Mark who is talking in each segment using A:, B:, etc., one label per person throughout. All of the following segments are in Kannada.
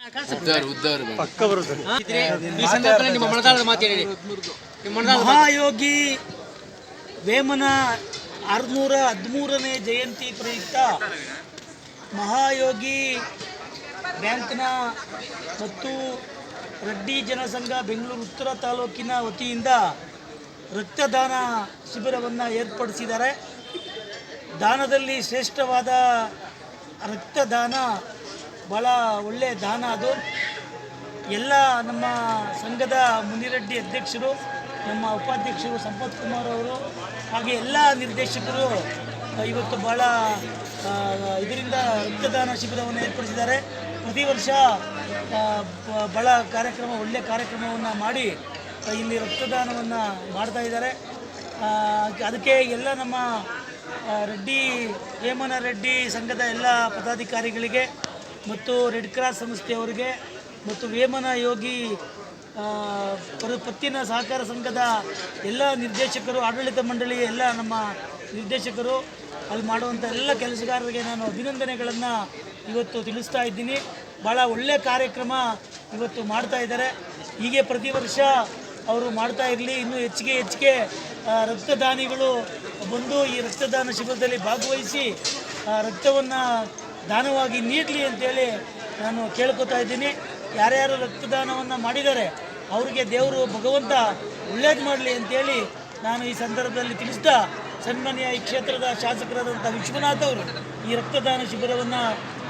A: ಪಕ್ಕ
B: ನಿಮ್ಮ ಮಾತು ಹೇಳಿ.
C: ಮಹಾಯೋಗಿ ವೇಮನ ಆರುನೂರ ಹದಿಮೂರನೇ ಜಯಂತಿ ಪ್ರಯುಕ್ತ ಮಹಾಯೋಗಿ ಬ್ಯಾಂಕ್ನ ಮತ್ತು ರೆಡ್ಡಿ ಜನಸಂಘ ಬೆಂಗಳೂರು ಉತ್ತರ ತಾಲೂಕಿನ ವತಿಯಿಂದ ರಕ್ತದಾನ ಶಿಬಿರವನ್ನು ಏರ್ಪಡಿಸಿದ್ದಾರೆ. ದಾನದಲ್ಲಿ ಶ್ರೇಷ್ಠವಾದ ರಕ್ತದಾನ ಭಾಳ ಒಳ್ಳೆಯ ದಾನ ಅದು. ಎಲ್ಲ ನಮ್ಮ ಸಂಘದ ಮುನಿರೆಡ್ಡಿ ಅಧ್ಯಕ್ಷರು, ನಮ್ಮ ಉಪಾಧ್ಯಕ್ಷರು ಸಂಪತ್ ಕುಮಾರ್ ಅವರು, ಹಾಗೆ ಎಲ್ಲ ನಿರ್ದೇಶಕರು ಇವತ್ತು ಭಾಳ ಇದರಿಂದ ರಕ್ತದಾನ ಶಿಬಿರವನ್ನು ಏರ್ಪಡಿಸಿದ್ದಾರೆ. ಪ್ರತಿ ವರ್ಷ ಭಾಳ ಕಾರ್ಯಕ್ರಮ ಒಳ್ಳೆಯ ಕಾರ್ಯಕ್ರಮವನ್ನು ಮಾಡಿ ಇಲ್ಲಿ ರಕ್ತದಾನವನ್ನು ಮಾಡ್ತಾ ಇದ್ದಾರೆ. ಅದಕ್ಕೆ ಎಲ್ಲ ನಮ್ಮ ರೆಡ್ಡಿ, ಹೇಮನ ರೆಡ್ಡಿ ಸಂಘದ ಎಲ್ಲ ಪದಾಧಿಕಾರಿಗಳಿಗೆ ಮತ್ತು ರೆಡ್ ಕ್ರಾಸ್ ಸಂಸ್ಥೆಯವರಿಗೆ ಮತ್ತು ವೇಮನ ಯೋಗಿ ಪತ್ತಿನ ಸಹಕಾರ ಸಂಘದ ಎಲ್ಲ ನಿರ್ದೇಶಕರು, ಆಡಳಿತ ಮಂಡಳಿಯ ಎಲ್ಲ ನಮ್ಮ ನಿರ್ದೇಶಕರು, ಅಲ್ಲಿ ಮಾಡುವಂಥ ಎಲ್ಲ ಕೆಲಸಗಾರರಿಗೆ ನಾನು ಅಭಿನಂದನೆಗಳನ್ನು ಇವತ್ತು ತಿಳಿಸ್ತಾ ಇದ್ದೀನಿ. ಭಾಳ ಒಳ್ಳೆಯ ಕಾರ್ಯಕ್ರಮ ಇವತ್ತು ಮಾಡ್ತಾ ಇದ್ದಾರೆ. ಹೀಗೆ ಪ್ರತಿ ವರ್ಷ ಅವರು ಮಾಡ್ತಾ ಇರಲಿ. ಇನ್ನೂ ಹೆಚ್ಚಿಗೆ ಹೆಚ್ಚಿಗೆ ರಕ್ತದಾನಿಗಳು ಬಂದು ಈ ರಕ್ತದಾನ ಶಿಬಿರದಲ್ಲಿ ಭಾಗವಹಿಸಿ ರಕ್ತವನ್ನು ದಾನವಾಗಿ ನೀಡಲಿ ಅಂತೇಳಿ ನಾನು ಕೇಳ್ಕೊತಾ ಇದ್ದೀನಿ. ಯಾರ್ಯಾರು ರಕ್ತದಾನವನ್ನು ಮಾಡಿದ್ದಾರೆ, ಅವರಿಗೆ ದೇವರು ಭಗವಂತ ಒಳ್ಳೇದು ಮಾಡಲಿ ಅಂತೇಳಿ ನಾನು ಈ ಸಂದರ್ಭದಲ್ಲಿ ತಿಳಿಸ್ತಾ, ಸನ್ಮಾನ್ಯ ಈ ಕ್ಷೇತ್ರದ ಶಾಸಕರಾದಂಥ ವಿಶ್ವನಾಥ್ ಅವರು ಈ ರಕ್ತದಾನ ಶಿಬಿರವನ್ನು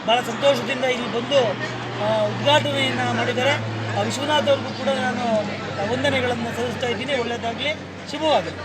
C: ಭಾಳ ಸಂತೋಷದಿಂದ ಇಲ್ಲಿ ಬಂದು ಉದ್ಘಾಟನೆಯನ್ನು ಮಾಡಿದ್ದಾರೆ. ವಿಶ್ವನಾಥ್ ಅವ್ರಿಗೂ ಕೂಡ ನಾನು ವಂದನೆಗಳನ್ನು ಸಲ್ಲಿಸ್ತಾ ಇದ್ದೀನಿ. ಒಳ್ಳೆಯದಾಗಲಿ ಶುಭವಾಗಲಿ.